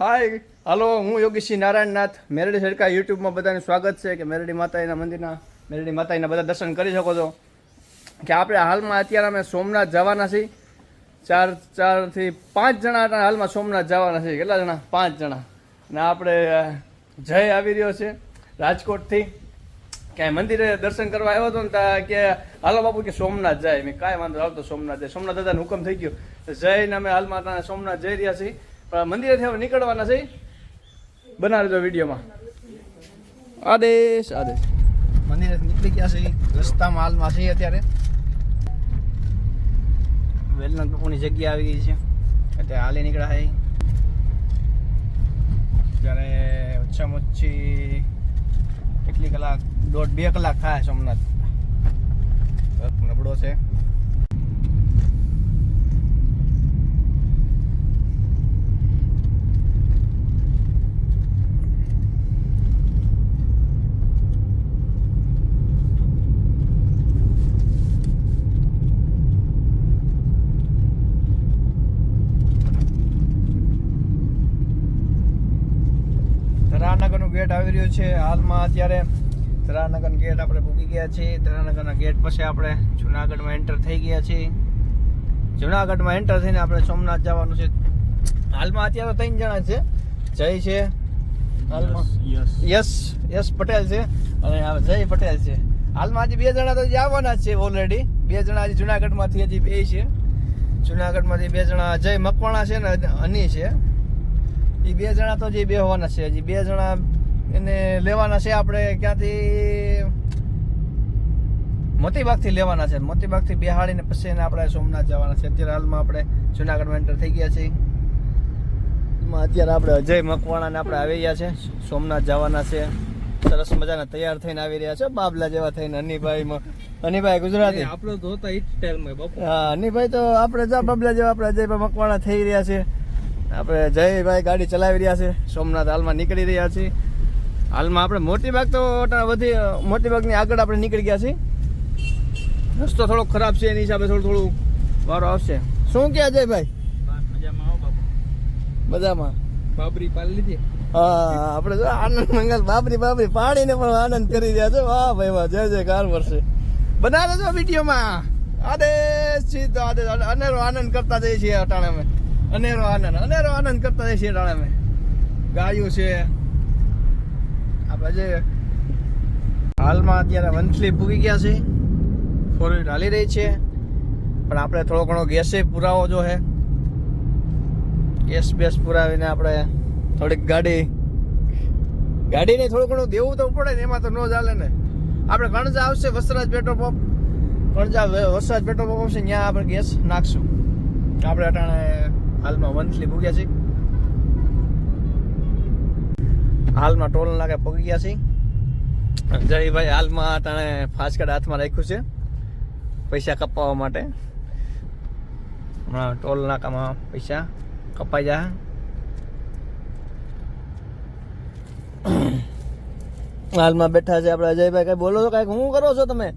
હાય હાલો હું યોગીશ્રી નારાયણનાથ. મેરડી સરકાર યુટ્યુબમાં બધાનું સ્વાગત છે કે મેરડી માતાજીના મંદિરના, મેરડી માતાજીના બધા દર્શન કરી શકો છો. કે આપણે હાલમાં અત્યારે અમે સોમનાથ જવાના છીએ. ચાર, ચારથી પાંચ જણા હાલમાં સોમનાથ જવાના છીએ. કેટલા જણા? પાંચ જણા. ને આપણે જય આવી રહ્યો છે રાજકોટથી. ક્યાંય મંદિરે દર્શન કરવા આવ્યો હતો ને ત્યાં કે, હાલો બાપુ, કે સોમનાથ જાય. મેં કાંઈ વાંધો, આવતો સોમનાથ જાય. સોમનાથ દાદાનો હુકમ થઈ ગયો. જઈને અમે હાલમાં સોમનાથ જઈ રહ્યા છીએ. પણ મંદિરેથી હવે નીકળવાના છે. બનાવજો વિડીયોમાં. આદેશ આદેશ. મંદિરેથી નીકળી ગયા છે, રસ્તામાં, હાલમાં છે અત્યારે. વેલનાથ બાપુની જગ્યા આવી ગઈ છે. અત્યારે હાલે નીકળ્યા. છે ત્યારે ઓછામાં ઓછી કેટલી કલાક, દોઢ બે કલાક થાય સોમનાથ. નબળો છે ધરાનગરનું ગેટ આવી રહ્યું છે. હાલમાં અત્યારે ધરાનગર ગેટ આપણે પૂકી ગયા છીએ. ધરાનગરના ગેટ પછી આપણે જુનાગઢમાં એન્ટર થઈ ગયા છીએ. જુનાગઢમાં એન્ટર થઈને આપણે સોમનાથ જવાનું છે. હાલમાં અત્યારે ત્રણ જણા છે. જય છે. હાલમાં યસ યસ. પટેલ છે અને જય પટેલ છે. હાલમાં હજી બે જણા તો આવવાના છે ઓલરેડી બે જણા હજી જુનાગઢમાંથી હજી બે છે. જુનાગઢમાંથી બે જણા જય મકવાણા છે ને અની છે. એ બે જણા તો જે બે હોવાના છે. હજી બે જણા એને લેવાના છે આપણે ક્યાંથી? મોતીબાગથી લેવાના છે. મોતીબાગથી બિહાડીને પછી એને આપણે સોમનાથ જવાના છે. અત્યારે હાલમાં આપણે જુનાગઢમાં એન્ટર થઈ ગયા છીએ. અત્યારે આપણે અજય મકવાણાને આપણે આવી ગયા છે. સોમનાથ જવાના છે. સરસ મજાના તૈયાર થઈને આવી રહ્યા છે. બાબલા જેવા થઈને હનીભાઈ હનીભાઈ ગુજરાતી? આપણો તો હતા સ્ટાઇલમાં બાપુ. હા હનીભાઈ તો આપણે જા બાબલા જેવા આપણે અજયભાઈ મકવાણા થઈ રહ્યા છે. આપણે જયભાઈ ગાડી ચલાવી રહ્યા છે. સોમનાથ હાલમાં નીકળી રહ્યા છીએ. હાલમાં આપણે મોટી બાગ તો વધી મોટી બાગની આગળ આપણે નીકળી ગયા છીએ. રસ્તો થોડો ખરાબ છે એની હિસાબે થોડું થોડું વારો આવશે. શું કે અજયભાઈ બધામાં? બાબરી પાડી લીધી? હા આપણે જો આનંદ મંગલ બાબરી બાબરી પાડીને પણ આનંદ કરી રહ્યા છે. વાહ ભાઈ વાહ જય જય કાર વર્ષે. બનાવે છો વિડીયોમાં? આદેશ સીધો આદેશ. અનેરો આનંદ કરતા જઈએ છીએ અટાણે અમે. અનેરો આનંદ અનેરો આનંદ કરતા જઈએ છીએ અટાણે અમે. ગાયું છે. આપણે હાલમાં અત્યારે વંથલી પૂગી ગયા છે. ફોર વ્હીલ હાલી રહી છે. પણ આપણે થોડો ઘણો ગેસે પુરાવો જો હે. ગેસ બેસ પુરાવીને આપણે થોડીક ગાડી, ગાડીને થોડું ઘણું દેવું તો પડે ને, એમાં તો ન ચાલે ને. આપણે કણજા આવશે Vasraj petrol pump. Kanja Vasraj petrol pump આવશે, ત્યાં આપણે ગેસ નાખશું. આપણે અટાણે હાલમાં વંથલી ભૂગ્યા છીએ. હાલમાં ટોલ નાકે પગી ગયા છીએ. જયભાઈ હાલમાં અટાણે ફાસ્ટકાર્ડ હાથમાં રાખ્યું છે પૈસા કપાવવા માટે. હમણાં ટોલ નાકામાં પૈસા કપાઈ જાય હાલમાં બેઠા છે આપણે અજયભાઈ કઈ બોલો છો? કંઈક શું કરો છો તમે?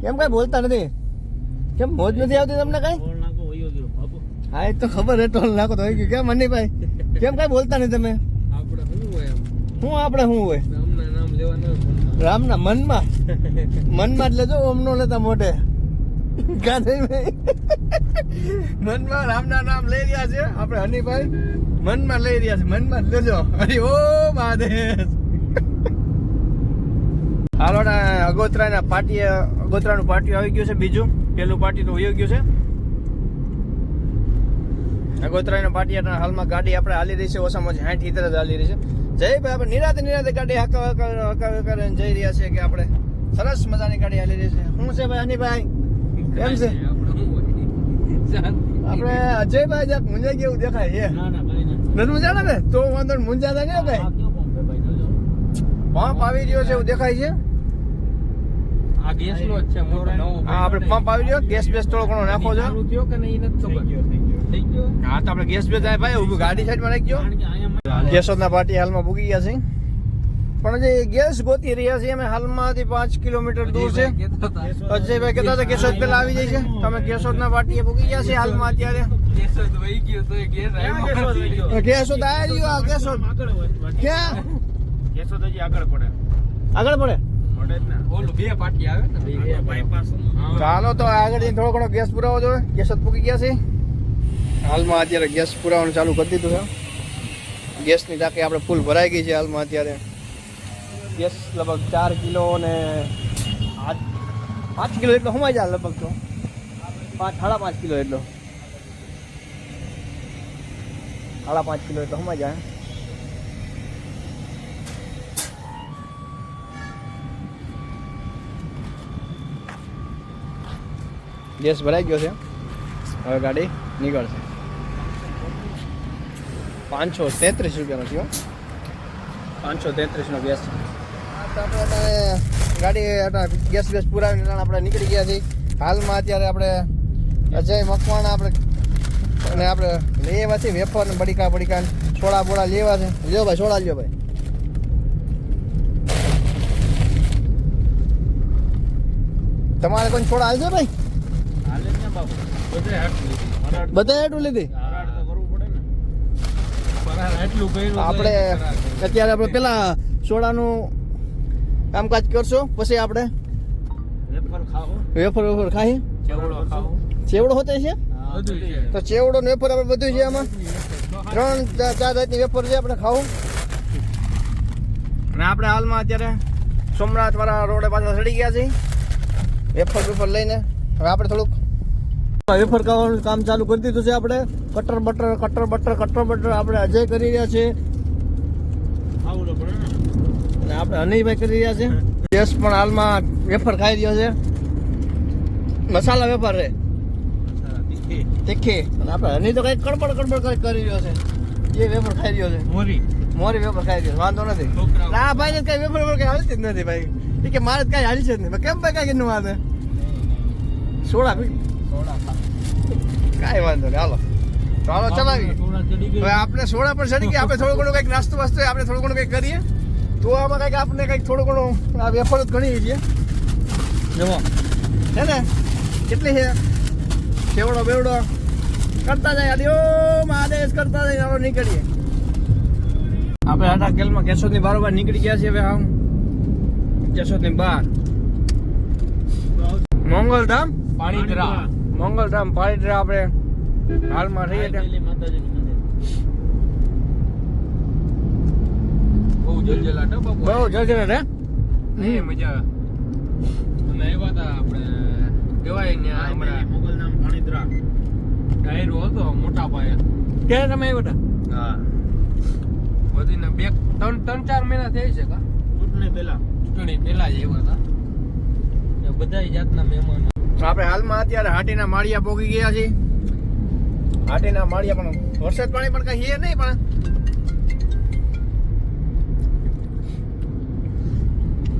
કેમ કઈ બોલતા નથી? કેમ મોજ નથી આવતી તમને કઈ? હા એ તો ખબર હે ટોલ નાખો તો કેમ મનીભાઈ કેમ કઈ બોલતા નહીં તમે? શું આપણે શું હોય. રામના મનમાં? મનમાં જ જો ઓમ લેતા મોઢે. ગાંધીભાઈ. મનમાં રામના નામ લઈ રહ્યા છે આપણે હનીભાઈ. મનમાં લઈ રહ્યા છે, મનમાં લેજો. હરી ઓ મહાદેવ. હાલો ને, અગોતરાના પાટી અગોતરાનું પાટિયું આવી ગયું છે, બીજું. પેલું પાટિયું તો વયું ગયું છે. અગોતરાના પાટિયા હાલમાં ગાડી આપણે હાલી રહી છે, ઓછામાં ઓછી સાઠ ઇતર જ હાલી રહી છે. જય ભાઈ આપણે નિરાતે નિરાતે ગાડી હકાવે હકાવ હકાવ જઈ રહ્યા છે કે આપણે સરસ મજાની ગાડી હાલી રહી છે. શું છે ભાઈ અનિભાઈ કેમ છે? આપણે અજયભાઈ જ્યાં મુંજાઈ ગયું દેખાય છે. ના ના ના. નથી મુંજાણા ને તો વાંધો નહીં, મુંજાતા નહીં ભાઈ? કયો પંપ આવી રહ્યો છે એવું દેખાય છે? આ ગેસનો જ છે મોટો નવો હા આપણે પંપ આવી રહ્યો? ગેસ બેસ થોડો ઘણો નાખો છો? કે નહીં નથી ખબર. થઈ ગયો. હા તો આપણે ગેસ બેસ ભાઈ ગાડી સાઈડમાં રાખજો. ગયો કેશોદના પાટી હાલમાં ભૂગી ગયા છે. પણ જે ગેસ ગોતી રહ્યા છીએ અમે હાલમાંથી પાંચ કિલોમીટર દૂર છે. અજયભાઈ કહેતા હતા. કેશોદ પેલા આવી જાય છે તમે કેશોદના પાટીએ ભૂગી ગયા છે હાલમાં અત્યારે. કેશોદ આવી ગયો કેશોદ? કેશોદ કેશોદ. ક્યાં? કેશોદ હજી આગળ પડે. આગળ પડે? પડે જ ને. ઓલું બે પાટી આવે ને બે બાયપાસ ચાલો તો આગળ જઈને થોડો ઘણો ગેસ પુરાવો જોઈએ. ગેસ જ પૂકી ગયા છે. હાલમાં અત્યારે ગેસ પુરાવાનું ચાલુ કરી દીધું છે. ગેસની ટાંકી આપણે ફૂલ ભરાઈ ગઈ છે હાલમાં અત્યારે. ગેસ લગભગ ચાર કિલો ને આઠ પાંચ કિલો એટલો સમાઈ જાય લગભગ તો? પાંચ સાડા પાંચ કિલો એટલો સાડા પાંચ કિલો એટલો સમાઈ જાય ગેસ ભરાઈ ગયો છે. હવે ગાડી નીકળશે. પાંચસો તેત્રીસ રૂપિયાનો થયો. પાંચસો તેત્રીસનો ગેસ આપણે ગાડી ગેસ બેસ પુરાવીને આપણે નીકળી ગયા છીએ. હાલમાં અત્યારે આપણે અજય મકવાણા આપણે અને આપણે લેવા છે વેફર ને બડીકા બડીકા છોડા બોડા લેવા છે. લ્યો ભાઈ છોડા લ્યો ભાઈ. તમારે કોઈ છોડા હાલશે ભાઈ. બધે હાટલું લીધું. ફરાળ બધા એટલું લીધી ફરાળ તો કરવું પડે ને ફરાળ આટલું કર્યું આપણે અત્યારે આપણે પેલા સોડાનું કામકાજ કરશો પછી આપણે વેફર વેફર ખાઈ? ચેવડો હોતે છે. તો ચેવડો ને વેફર આપણે બધું છે આમાં. ત્રણ ચાર ચાર જાતની વેફર છે આપણે ખાવું. અને આપણે હાલમાં અત્યારે સોમનાથ વાળા રોડે પાછા ચડી ગયા છીએ. વેફર વેફર લઈને. હવે આપણે થોડુંક વેફર ખાવાનું કામ ચાલુ કરી દીધું છે આપણે. Cutter butter cutter butter cutter butter આપણે અજય કરી રહ્યા છે. અને આપણે હનીભાઈ કરી રહ્યા છે. ગેસ પણ હાલમાં વેફર ખાઈ રહ્યો છે. મસાલા વેફર રે તીખી. અને આપણે હની તો કઈ કડબડ કડબડ કરી રહ્યો છે. એ વેફર ખાઈ રહ્યો છે. મોરી. મોરી વેફર ખાઈ રહ્યો વાંધો નથી. ના ભાઈ કઈ વેફર વેફર કઈ હાલતી જ નથી ભાઈ. એ કે મારે કઈ હાલી છે જ નહીં. કેમ ભાઈ કઈ નું વાંધે સોડા ખા. કાંઈ વાંધો નહીં હાલો. તો હાલો ચલાવીએ. હવે આપણે સોડા પર ચડી ગયા આપણે થોડું ઘણું કંઈક નાસ્તો વાસ્તો આપણે થોડું ઘણું કંઈક કરીએ? તો આમાં કંઈક આપણે કંઈક થોડું ઘણું આ વેફર જ ઘણી છીએ. જમો. હે ને? કેટલી છે? સેવડો બેવડો? કરતા જાય આદિ આદેશ કરતા જાય આપણે નીકળીએ. આપણે આટા કેલમાં કેશોદની બારોબાર નીકળી ગયા છીએ હવે આમ. કેશોદની બહાર. મોંગલધામ પાણીતરા મોંગલધામ પાલિત્રા આપણે. હાલમાં રહીએ. બહુ જલજલાટ હો બહુ જજરે રે નહીં મજા અમે આવ્યા હતા આપણે કહેવાય ને હમણાં મોગલધામ પાલિત્રા ડાયરો હતો મોટા પાયે. ક્યારે તમે આવ્યા હતા? હા. વધીને બે ત્રણ ત્રણ ચાર મહિના થઈ છે કા? ચૂંટણી પહેલા. ચૂંટણી પહેલા જ આવ્યા હતા. બધા જાતના મહેમાનો. આપણે હાલમાં અત્યારે હાટીના માળિયા પોગી ગયા છીએ. હાટીના માળિયા પણ વરસાદ પાણી પણ કઈ છે નહીં, પણ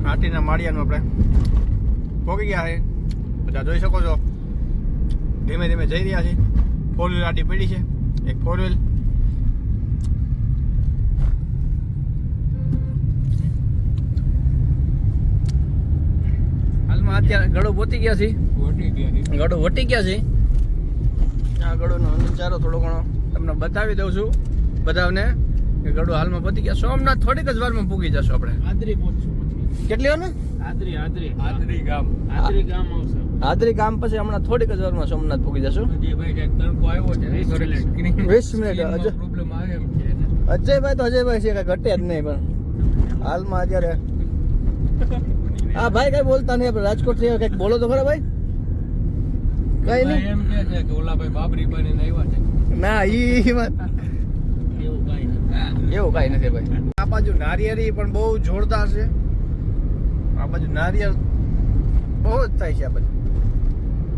હાટીના માળિયાનું આપણે પોગી ગયા છે બધા જોઈ શકો છો. ધીમે ધીમે જઈ રહ્યા છે ફોર વ્હીલ આટી પડી છે. એક ફોર વ્હીલ હાલમાં અત્યારે ગળો પોતી ગયા છે. ગળો વટી ગયા છે. આ ગળોનો નજારો થોડો ઘણો તમને બતાવી દઉં છું. બધાને કે ગળો હાલમાં પતી ગયા. સોમનાથ થોડીક જ વારમાં પૂગી જશો આપણે. આદરી પહોંચશું કેટલી વાર ને આદરી આદરી. આદરી ગામ. આદરી ગામ આવશે. હાદરી ગામ પછી હમણાં થોડીક જ વારમાં સોમનાથ પૂગી જશું. હજી તડકો આવ્યો છે વીસ મિનિટ. માં અજયભાઈ તો અજયભાઈ છે કઈ ઘટે જ નહીં પણ. હાલમાં અત્યારે હા ભાઈ કઈ બોલતા નહીં રાજકોટથી કંઈક બોલો તો ખરા ભાઈ? કઈ નહીં. એમ કે છે કે ઓલા ભાઈ બાબરી બનીને આવ્યા છે. ના ઈ વાત એવું કાંઈ નથી. એવું કઈ નથી ભાઈ. આ બાજુ નારિયેરી પણ બહુ જોરદાર છે. આ બાજુ નારિયેળ બહુ જ થાય છે આ બાજુ.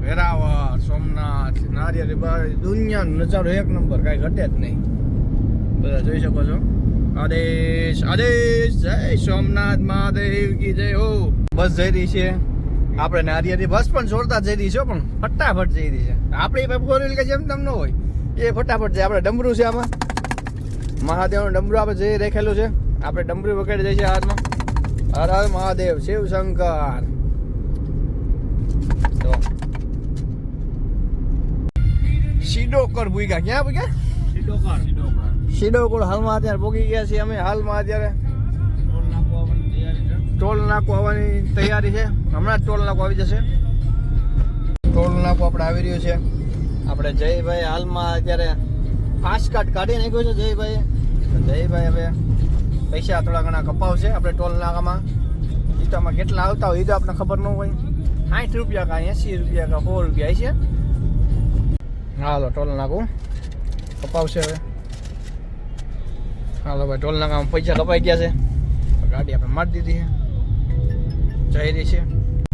વેરાવળ સોમનાથ નારિયેરી બાર દુનિયાનો નજારો એક નંબર કાંઈ ઘટે જ નહીં. બધા જોઈ શકો છો. આદેશ આદેશ જય સોમનાથ મહાદેવ કી જય હો. બસ જઈ રહી છે. આપણે નારિયેરી બસ પણ જોરદાર જઈ રહી છે પણ ફટાફટ જઈ રહી છે. આપણે પાસે ફોર વ્હીલ કે જેમ તેમ ન હોય એ ફટાફટ જાય આપણે ડમરું છે આમાં. મહાદેવનું ડમરું આપણે જઈ રેખેલું છે. આપણે ડમરું વગેરે જઈએ છીએ હાથમાં. હર હર મહાદેવ શિવ શંકર. તો. શિડોકર ભૂગ્યા ક્યાં ભૂગ્યા શિડોકર. શિડોકર હાલમાં અત્યારે ભોગી ગયા છીએ અમે. હાલમાં અત્યારે ટોલ નાકો આવવાની તૈયારી છે. હમણાં જ ટોલ નાકો આવી જશે. ટોલ નાકો આપણે આવી રહ્યો છે. આપણે જયભાઈ હાલમાં અત્યારે ફાસ્ટ કાર્ડ કાઢી નાખ્યું છે જયભાઈ જયભાઈ હવે પૈસા થોડા ઘણા કપાવશે આપણે ટોલ નાકામાં. એ કેટલા આવતા હોય એ તો આપણને ખબર ન હોય. સાઠ રૂપિયા કા એંસી રૂપિયા કા સો રૂપિયા છે. હાલો, ટોલ નાકું કપાવશે હવે. હાલો ભાઈ, ટોલ નાકામાં પૈસા કપાઈ ગયા છે. ગાડી આપણે મારી દીધી છે. જઈ રહી છે.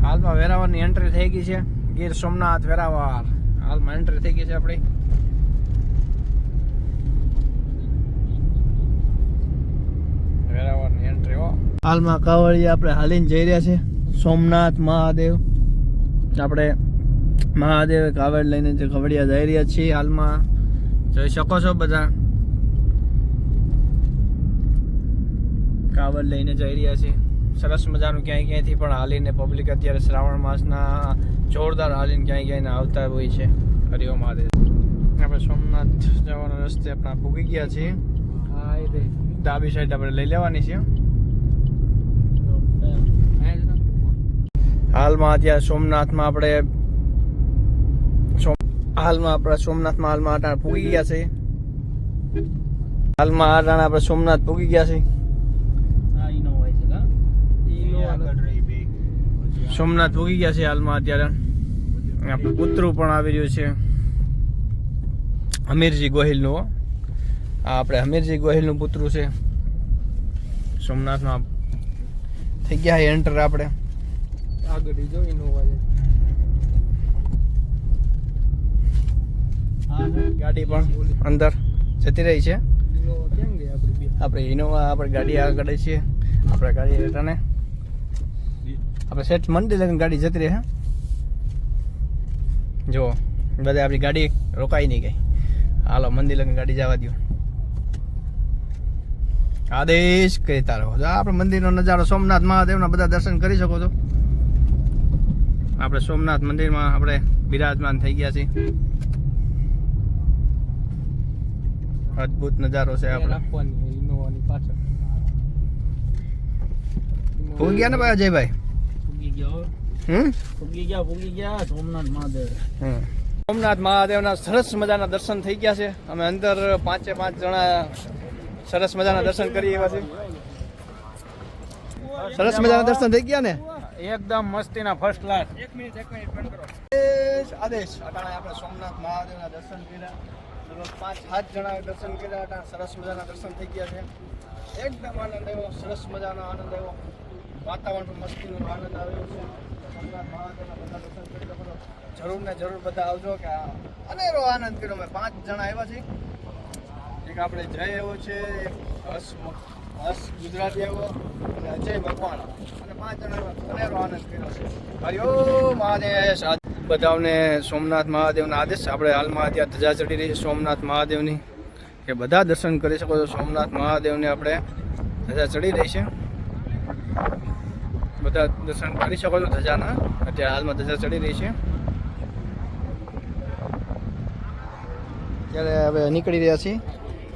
હાલમાં વેરાવળની એન્ટ્રી થઈ ગઈ છે. ગીર સોમનાથ વેરાવળ. હાલમાં એન્ટ્રી થઈ ગઈ છે આપણી. વેરાવળની એન્ટ્રી હો. હાલમાં કાવડિયા આપણે હાલીને જઈ રહ્યા છે સોમનાથ મહાદેવ. આપણે મહાદેવ કાવડ લઈને જે કવડિયા જઈ રહ્યા છીએ હાલમાં. જોઈ શકો છો બધા. કાવડ લઈને જઈ રહ્યા છે સરસ મજાનું ક્યાંય ક્યાંયથી પણ હાલીને પબ્લિક અત્યારે શ્રાવણ માસના જોરદાર હાલીને ક્યાંય ક્યાંય આવતા હોય છે. હરિઓ મહાદેવ. આપણે સોમનાથ જવાના રસ્તે આપણે પૂગી ગયા છીએ. ડાબી સાઈડ આપણે લઈ લેવાની છે. હાલમાં અત્યારે સોમનાથમાં આપણે હાલમાં આપણે સોમનાથમાં હાલમાં અટાણે પૂગી ગયા છે. હાલમાં અટાણ આપણે સોમનાથ પૂગી ગયા છે આ ઇનોવા છે કા આગળ રહી બે સોમનાથ ઉગી ગયા છે હાલમાં અત્યારે. આપણું પુત્રું પણ આવી રહ્યું છે. હમીરજી ગોહિલનું આ આપણે હમીરજી ગોહિલનું પુત્રું છે. સોમનાથમાં થઈ ગયા એન્ટર આપણે. આગળ જો ઇનોવા છે ગાડી પણ અંદર જતી રહી છે. ઇનોવા કેમ ગઈ આપણી ઇનોવા આપણે ગાડી આગળ છીએ આપણે ગાડી હેઠાને આપણે શેઠ મંડી લગન ગાડી જતી રહે જુઓ બધા આપણી ગાડી રોકાઈ નહીં ગઈ. હાલો મંદિર લગન ગાડી જવા દો આદેશ કહેતા રહો. જો આપણે મંદિરનો નજારો સોમનાથ મહાદેવના બધા દર્શન કરી શકો છો. આપણે સોમનાથ મંદિરમાં આપણે બિરાજમાન થઈ ગયા છીએ. અદ્ભુત નજારો છે આપણે. ગયા ને ભાઈ અજયભાઈ ગયો. હમ? ફૂગી ગયા ફૂગી ગયા. સોમનાથ મહાદેવ. હમ. સોમનાથ મહાદેવના સરસ મજાના દર્શન થઈ ગયા છે. અમે અંદર પાંચે પાંચ જણા સરસ મજાના દર્શન કરી એવા છે. સરસ મજાના દર્શન થઈ ગયા ને? એકદમ મસ્તીના ફર્સ્ટ ક્લાસ એક મિનિટ એક મિનિટ બંધ કરો. આદેશ આદેશ. અટાણે આપણે સોમનાથ મહાદેવના દર્શન કર્યા. લગભગ પાંચ સાત જણા દર્શન કર્યા અટાણે સરસ મજાના દર્શન થઈ ગયા છે. એકદમ આનંદ આવ્યો સરસ મજાનો આનંદ આવ્યો. વાતાવરણ પણ મસ્તીનો આનંદ આવ્યો છે. જરૂર ને જરૂર બધા આવજો કે અનેરો આનંદ કર્યો. મેં પાંચ જણા આવ્યા છે એક આપણે જય આવ્યો છે, હસ હર્ષ ગુજરાતી આવ્યો અને અજય ભગવાન અને પાંચ જણા અનેરો આનંદ કર્યો છે. હરિઓમ આદેશ આ બધાને સોમનાથ મહાદેવના આદેશ. આપણે હાલમાં અત્યારે ધજા ચડી રહી છે સોમનાથ મહાદેવની. કે બધા દર્શન કરી શકો છો. સોમનાથ મહાદેવને આપણે ધજા ચડી રહી છે. બધા દર્શન કરી શકો છો ધજાના. અત્યારે હાલમાં ધજા ચડી રહી છે. ત્યારે હવે નીકળી રહ્યા છીએ.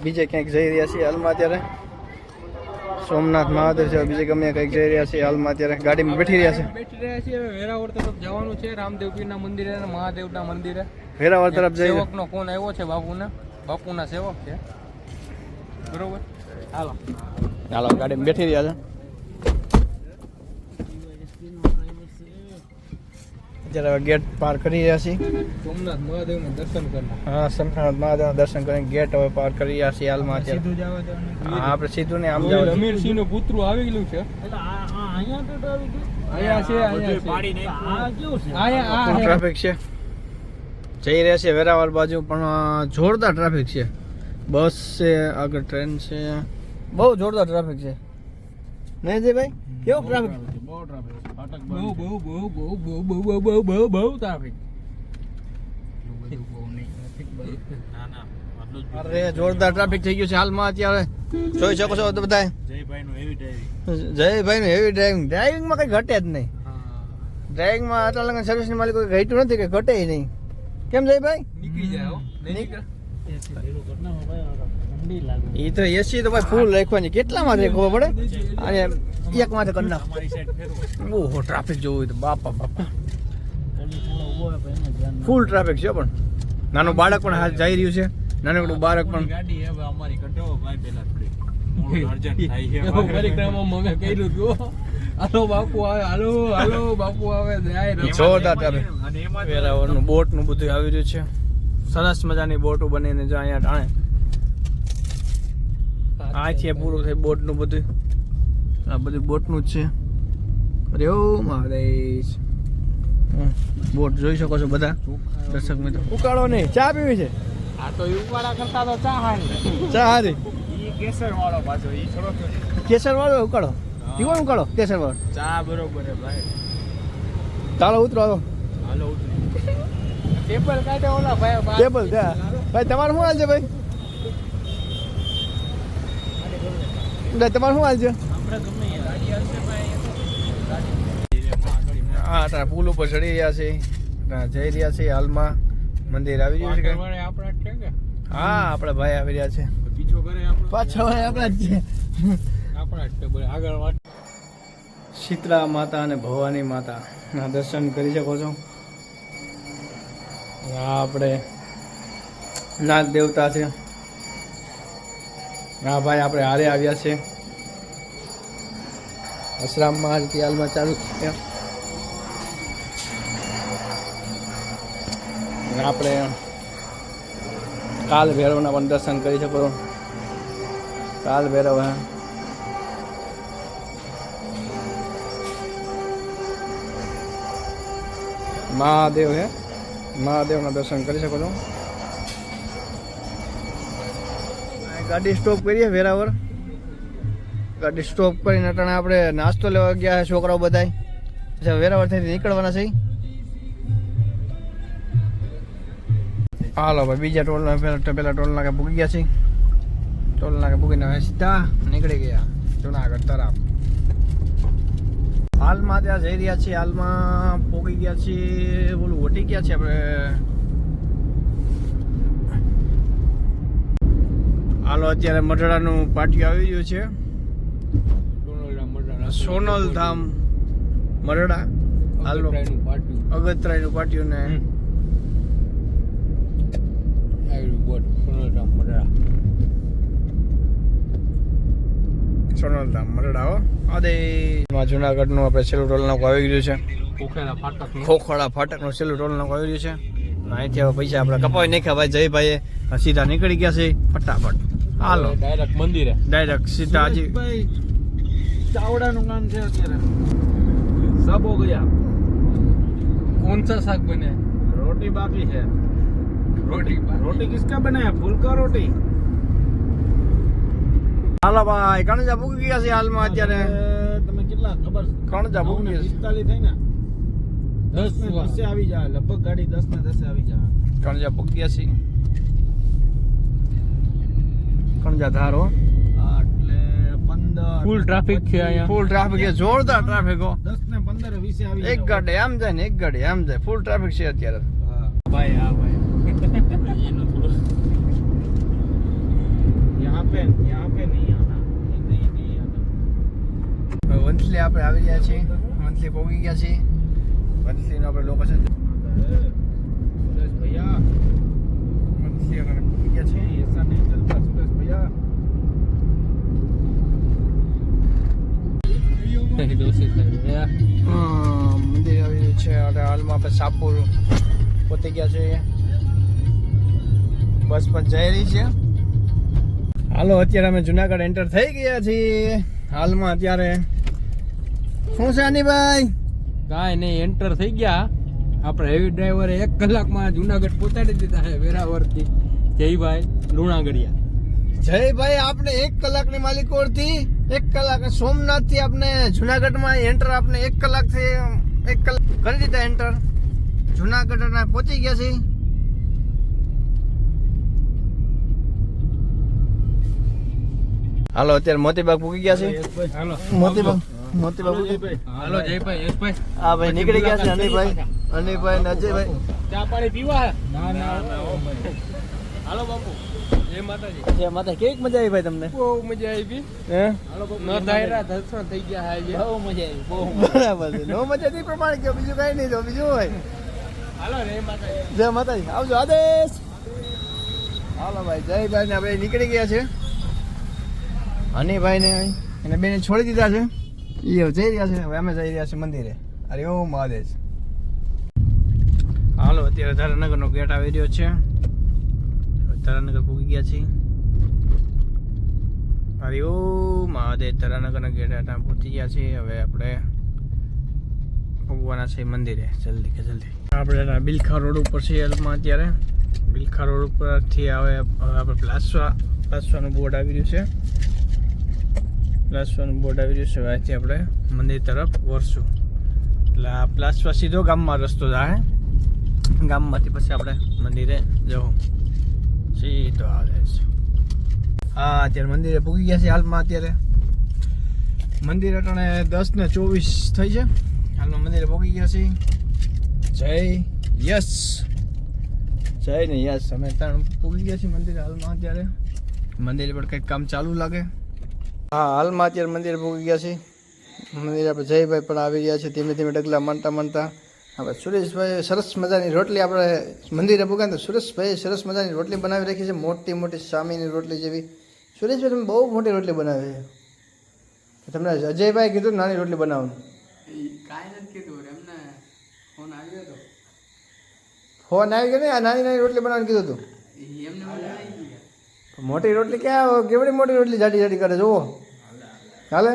બીજે ક્યાંક જઈ રહ્યા છીએ હાલમાં અત્યારે. સોમનાથ મહાદેવ છે બીજે ગમે કંઈક જઈ રહ્યા છીએ હાલમાં અત્યારે. ગાડીમાં બેઠી રહ્યા છે. બેઠી રહ્યા છીએ. હવે વેરાવળ તરફ જવાનું છે રામદેવ પીરના મંદિરે અને મહાદેવના મંદિરે. વેરાવળ તરફ જઈ સેવકનો ફોન આવ્યો છે બાપુને. બાપુના સેવક છે. બરોબર? હાલો. હાલો ગાડીમાં બેઠી રહ્યા છે. હવે ગેટ પાર કરી રહ્યા છીએ. સોમનાથ મહાદેવના દર્શન કરવા. હા સોમનાથ મહાદેવના દર્શન કરીને ગેટ હવે પાર કરી રહ્યા છીએ હાલમાં સીધું જવા હા આપણે સીધું ને આમ જાવ અમીરસિંહનું પુત્રું આવી છે. એટલે આ આ અહીંયા તો આવી ગયું? છે, અહીંયા છે. પાડી નાખ્યું. આ કેવું છે? આયા આ ટ્રાફિક છે. જઈ રહ્યા છે વેરાવળ બાજુ પણ જોરદાર ટ્રાફિક છે. બસ છે આગળ ટ્રેન છે. બહુ જોરદાર ટ્રાફિક છે. નહીં જી ભાઈ કેવું ટ્રાફિક બહુ ટ્રાફિક બહુ બહુ બહુ બહુ બહુ બહુ બહુ બહુ બહુ બહુ ટ્રાફિક ના ના અરે જોરદાર ટ્રાફિક થઈ ગયું છે હાલમાં અત્યારે. જોઈ શકો છો તો બધા જયભાઈ નું હેવી ડ્રાઈવિંગ જયભાઈ નું હેવી ડ્રાઇવિંગમાં કઈ ઘટે જ નહીં. ડ્રાઇવિંગમાં આટલા લગન સર્વિસની માલિક કોઈ ઘટ્યું નથી કે ઘટે નહીં. કેમ જયભાઈ? નીકળી જાય એ તો એસી તો ભાઈ ફૂલ રાખવાની કેટલા માં ખબર પડે? અને એક માથે કરી નાખ. ઓહો ટ્રાફિક જોવું હોય તો બાપા બાપા ફૂલ ટ્રાફિક છે પણ. નાનું બાળક પણ હાથ જઈ રહ્યું છે. નાનકડું બાળક પણ ગાડી હવે અમારી કઢાવો ભાઈ પેલા થોડી urgent થાય છે એવું પરિક્રમામાં કર્યું હતું હાલો બાપુ આવે હાલો હાલો બાપુ આવે જાય. જોરદાર અને વેરાવળનું બોટનું બધું આવી રહ્યું છે. સરસ મજાની બોટો બનીને જો અહીંયા ટાણે. અહીંથી પૂરું થાય બોટનું બધું. આ બધું બોટનું જ છે. અરે ઓ મહાદેશ હમ, બોટ જોઈ શકો છો બધા. દર્શક મિત્રો. ઉકાળો નહીં ચા પીવી છે? આ તો ઉકાળા કરતા તો ચા હારી. ચા હારી? કેસર વાળો પાછો ઈ થોડો કેસર વાળો ઉકાળો? પીવો ઉકાળો કેસર વાળો ચા બરોબર હે ભાઈ. ચાલો ઉતરો હાલો હાલો ઉતરી. ટેબલ કાઢે ઓલા ભાઈ ટેબલ ત્યાં ભાઈ તમારે શું હાલ છે ભાઈ? ભાઈ તમારે શું હાલ છે? હા અત્યારે પુલ ઉપર ચડી રહ્યા છે. ત્યાં જઈ રહ્યા છે હાલમાં. મંદિર આવી રહ્યું છે હા આપણા ભાઈ આવી રહ્યા છે. પીછો આપણો. જ છે. આગળ વાત. શીતળા માતા અને ભવાની માતા. ના દર્શન કરી શકો છો. આ આપણે નાગ દેવતા છે. હા ભાઈ, આપણે હારે આવ્યા છે. આશ્રામમાં હાલથી હાલમાં ચાલુ છે. આપણે કાલ ભૈરવના પણ દર્શન કરી શકો. કાલ ભૈરવ, હા. મહાદેવ, હે? મહાદેવના દર્શન કરી શકો છો. ગાડી સ્ટોપ કરીએ વેરાવર ગાડી સ્ટોપ કરીને અટાણે આપણે નાસ્તો લેવા ગયા છોકરાઓ બધાય. પછી વેરાવરથી નીકળવાના છે હાલો ભાઈ, બીજા ટોલ પેલા પેલા ટોલ નાકે પૂકી ગયા છે. ટોલ નાકે ભૂગીને હવે સીધા નીકળી ગયા જુનાગઢ તરફ. હાલમાં ત્યાં જઈ રહ્યા છીએ, હાલમાં પોગી ગયા છીએ બોલું વટી ગયા છે આપણે હાલો અત્યારે મઢડાનું પાટિયું આવી ગયું છે. મઢડા. સોનલ ધામ મરડા હાલો અગતરાયનું પાટિયું. ને. મઢડા. સોનલ ધામ મરડા હો અરે જુનાગઢનું આપણે છેલ્લું ટોલ નાકું આવી ગયું છે. ખોખડા ફાટકનું. છેલ્લું ટોલ નાકું આવી ગયું છે. અહીંથી હવે પૈસા આપણે કપાવી નાખ્યા ભાઈ જયભાઈએ. સીધા નીકળી ગયા છે ફટાફટ. હાલો. ડાયરેક્ટ મંદિરે. ડાયરેક્ટ સીધા હજી. ચાવડાનું નામ છે અત્યારે. સાબો ગયા. કોણ સા શાક બને રોટી બાકી છે. રોટી રોટી કિસકા બનાયા? ફુલકા રોટી? હાલો ભાઈ કણજા ભૂકી ગયા છે હાલમાં અત્યારે. તમે કેટલા ખબર? કણજા ભૂકી ગયા પિસ્તાલીસ થઈ ને દસ ને આવી જાય લગભગ ગાડી દસ ને દસે આવી જાય કણજા ભૂકી ગયા છે. કણજાધારો એટલે પંદર ફૂલ ટ્રાફિક છે અહીંયા. ફૂલ ટ્રાફિક છે જોરદાર ટ્રાફિક હો. દસ ને પંદર વીસ આવી એક ગાડી આમ જાય ને એક ગાડી આમ જાય. ફૂલ ટ્રાફિક છે અત્યારે. ભાઈ હા ભાઈ. યહાં પે યહાં પે નહીં આના. વંથલી આપણે આવી ગયા છીએ. મંથલી પહોંચી ગયા છીએ. વંથલીનું આપણે લોકેશન ભૈયા મંદિર આવી રહ્યું છે અને હાલમાં આપણે સાપુર પહોંચી ગયા છે બસ પણ જઈ રહી છે. હાલો અત્યારે અમે જુનાગઢ એન્ટર થઈ ગયા છીએ. હાલમાં અત્યારે શું છે આનીભાઈ કાંઈ નહીં એન્ટર થઈ ગયા. આપણે હેવી ડ્રાઈવરે એક કલાકમાં જુનાગઢ પહોંચાડી દીધા છે વેરાવળથી. જયભાઈ લુણાગઢિયા. જયભાઈ આપણે એક કલાકની માલિકોરથી એક કલાક. સોમનાથથી આપણે જુનાગઢમાં એન્ટર આપણે એક કલાકથી એક કલાક કરી દીધા એન્ટર જુનાગઢ પહોંચી ગયા છે હાલો અત્યારે મોતીબાગ પૂકી ગયા છે મોતીબાગ મોતીબાગ હાલો જયભાઈ. યશભાઈ. હા ભાઈ નીકળી ગયા છે અનિલભાઈ અનિભાઈ ને અજયભાઈ. ચા પાણી પીવા હે? ના ના હાલો બાપુ. જય માતાજી. જય માતા કેવી મજા આવી ભાઈ તમને? બહુ મજા આવી. હે? ધાયરા દર્શન થઈ ગયા હે બહુ મજા આવી બહુ બરાબર છે. નો મજા થી પ્રમાણે કયો બીજું કઈ નહીં તો બીજું હોય. હાલો રે માતાજી. જય માતાજી. આવજો આદેશ. હાલો ભાઈ જયભાઈ ને આપણે નીકળી ગયા છે. હનીભાઈ ને એને બેને છોડી દીધા છે. એ જઈ રહ્યા છે. હવે અમે જઈ રહ્યા છે મંદિરે. અરે ઓ મહાદેશ હાલો અત્યારે ધરાનગરનો ગેટ આવી રહ્યો છે. ધરાનગર પૂગી ગયા છીએ. હરે ઓ મહાદેવ તારાનગરના ગેટ ત્યાં પહોંચી ગયા છીએ. હવે આપણે ભગવાના છે મંદિરે. જલ્દી કે જલ્દી. આપણે બિલખા રોડ ઉપર છે હાલમાં અત્યારે. બિલખા રોડ ઉપરથી હવે આપણે પ્લાસવા પ્લાસવાનું બોર્ડ આવી રહ્યું છે. પ્લાસવાનું બોર્ડ આવી રહ્યું છે. અહીંથી આપણે મંદિર તરફ વરસું એટલે આ પ્લાસવા સીધો ગામમાં રસ્તો જાય. ગામમાંથી પછી આપણે મંદિરે જવું. સીધો આવે છે. હા, અત્યારે મંદિરે પૂગી ગયા છે હાલમાં અત્યારે. મંદિર અટાણે દસ ને ચોવીસ થઈ છે. હાલમાં મંદિરે પૂગી ગયા છે જય યસ જય ને યસ અમે ત્રણ પૂગી ગયા છીએ મંદિરે હાલમાં અત્યારે. મંદિરે પણ કંઈક કામ ચાલુ લાગે. હા, હાલમાં અત્યારે મંદિરે પૂગી ગયા છીએ. મંદિરે આપણે જયભાઈ પણ આવી રહ્યા છે. ધીમે ધીમે ડગલા માનતા માનતા આપણે સુરેશભાઈ સરસ મજાની રોટલી આપણે મંદિરે ભૂગાને તો સુરેશભાઈ સરસ મજાની રોટલી બનાવી રાખી છે. મોટી મોટી સ્વામીની રોટલી જેવી. સુરેશભાઈ તમે બહુ મોટી રોટલી બનાવી છે. તમને અજયભાઈ કીધું નાની રોટલી બનાવવાનું. કાંઈ નથી કીધું એમને ફોન આવ્યો હતો ફોન આવી ગયો ને આ નાની નાની રોટલી બનાવવાનું કીધું હતું મોટી રોટલી ક્યાં કેવડી મોટી રોટલી જાડી જાડી કરે જુઓ. હાલે?